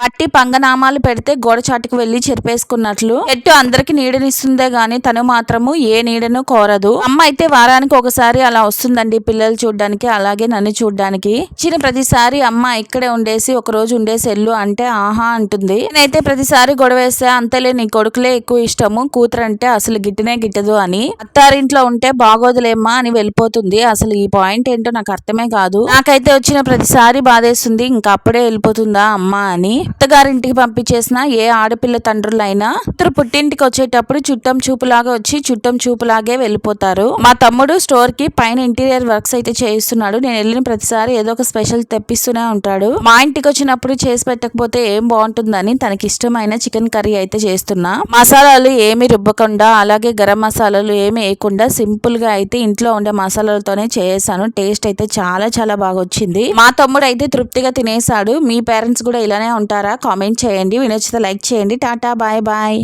పట్టి పంగనామాలు పెడితే గోడ చాటుకు వెళ్ళి చెరిపేసుకున్నట్లు. చెట్టు అందరికి నీడనిస్తుందే గాని తను మాత్రము ఏ నీడను కోరదు. అమ్మ అయితే వారానికి ఒకసారి అలా వస్తుందండి పిల్లలు చూడడానికి అలాగే నన్ను చూడడానికి. చిన్న ప్రతిసారి అమ్మ ఇక్కడే ఉండేసి ఒక రోజు ఉండేసి వెళ్ళు అంటే ఆహా అంటుంది. నేనైతే ప్రతిసారి గొడవ వేస్తే అంతలే నీ కొడుకులే ఎక్కువ ఇష్టము కూతురు అంటే అసలు గిట్టనే గిట్టదు అని. అత్తారింట్లో ఉంటే బాగోదులేమ్మా అని వెళ్ళిపోతుంది. అసలు ఈ పాయింట్ ఏంటో నాకు అర్థమే కాదు. నాకైతే వచ్చిన ప్రతిసారి బాధేస్తుంది ఇంకా అప్పుడే వెళ్ళిపోతుందా అమ్మ అని. అత్తగారింటికి పంపించేసిన ఏ ఆడపిల్ల తండ్రులైనా ఇద్దరు పుట్టింటికి వచ్చేటప్పుడు చుట్టం చూపులాగా వచ్చి చుట్టం చూపులాగే వెళ్ళిపోతారు. మా తమ్ముడు స్టోర్కి పైన ఇంటీరియర్ వర్క్స్ అయితే చేయిస్తున్నాడు. నేను వెళ్ళిన ప్రతిసారి ఏదో ఒక స్పెషల్ తెప్పిస్తూనే ఉంటాడు. మా ఇంటికి వచ్చినప్పుడు చేసి పెట్టకపోతే ఏం బాగుంటుందని తనకి ఇష్టమైన చికెన్ కర్రీ అయితే చేస్తున్నా. మసాలాలు ఏమి రుబ్బకుండా అలాగే గరం మసాలాలు ఏమి వేయకుండా సింపుల్గా అయితే ఇంట్లో ఉండే మసాలాలతోనే చేసాను టేస్ట్ అయితే చాలా చాలా బాగా వచ్చింది. మా తమ్ముడు అయితే తృప్తిగా తినేసాడు మీ పేరెంట్స్ కూడా ఇలానే ఉంటారు. కామెంట్ చేయండి. వినొచ్చితే లైక్ చేయండి. Tata bye bye.